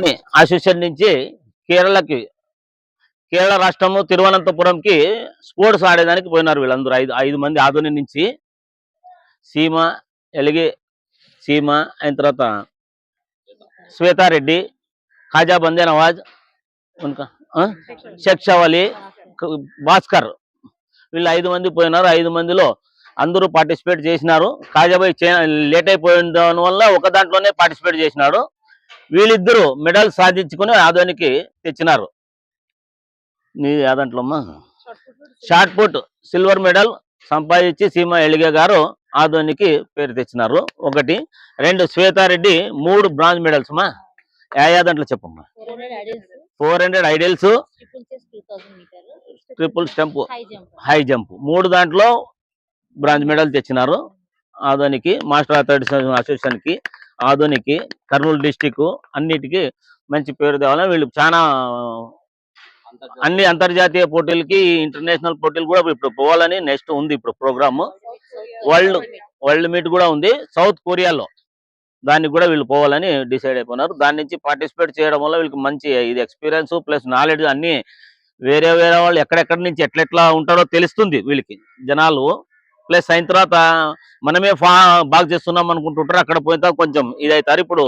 Adoni association నుంచి కేరళకి కేరళ రాష్ట్రము తిరువనంతపురంకి స్పోర్ట్స్ ఆడేదానికి పోయినారు వీళ్ళందరూ. ఐదు ఐదు మంది ఆధుని నుంచి. సీమ ఎలిగి సీమ అయిన తర్వాత శ్వేతారెడ్డి ఖాజా బందే నవాజ్ ఇంకా భాస్కర్. వీళ్ళు ఐదు మంది పోయినారు. ఐదు మందిలో అందరూ పార్టిసిపేట్ చేసినారు. కాజాబాయ్ లేట్ అయిపోయిన దాని వల్ల ఒక దాంట్లోనే పార్టిసిపేట్ చేసినాడు. వీళ్ళిద్దరూ మెడల్ సాధించుకుని ఆదోనికి తెచ్చినారు. నీ ఆ అమ్మా షార్ట్ పుట్ సిల్వర్ మెడల్ సంపాదించి సీమ ఎలిగే గారు ఆదోనికి పేరు తెచ్చినారు. ఒకటి రెండు శ్వేతారెడ్డి మూడు బ్రాంజ్ మెడల్స్ అమ్మా యా దాంట్లో చెప్పమ్మా. Four hundred ideals triple stump stamp high jump. మూడు దాంట్లో బ్రాంజ్ మెడల్ తెచ్చినారు. ఆదోనికి మాస్టర్ అథారిటీ అసోసియేషన్ ఆధునికి కర్నూలు డిస్టిక్ అన్నిటికీ మంచి పేరు తేవాలని వీళ్ళు చాలా అన్ని అంతర్జాతీయ పోటీలకి ఇంటర్నేషనల్ పోటీలు కూడా ఇప్పుడు పోవాలని నెక్స్ట్ ఉంది ఇప్పుడు ప్రోగ్రామ్. వరల్డ్ వరల్డ్ మీట్ కూడా ఉంది సౌత్ కొరియాలో. దానికి కూడా వీళ్ళు పోవాలని డిసైడ్ అయిపోయినారు. దాని నుంచి పార్టిసిపేట్ చేయడం వల్ల వీళ్ళకి మంచి ఇది ఎక్స్పీరియన్స్ ప్లస్ నాలెడ్జ్ అన్ని వేరే వేరే వాళ్ళు ఎక్కడెక్కడి నుంచి ఎట్లెట్లా ఉంటారో తెలుస్తుంది వీళ్ళకి జనాలు. ప్లస్ అయిన తర్వాత మనమే ఫా బాగా చేస్తున్నాం అనుకుంటుంటారు. అక్కడ పోయిన తర్వాత కొంచెం ఇది ఇప్పుడు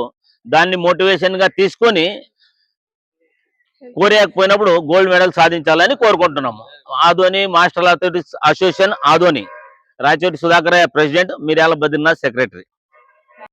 దాన్ని మోటివేషన్గా తీసుకొని కోరియాకు పోయినప్పుడు గోల్డ్ మెడల్ సాధించాలని కోరుకుంటున్నాము. Adoni master athletics association Adoni. Rayachoti Sudhakar president Miryala Badrinath secretary.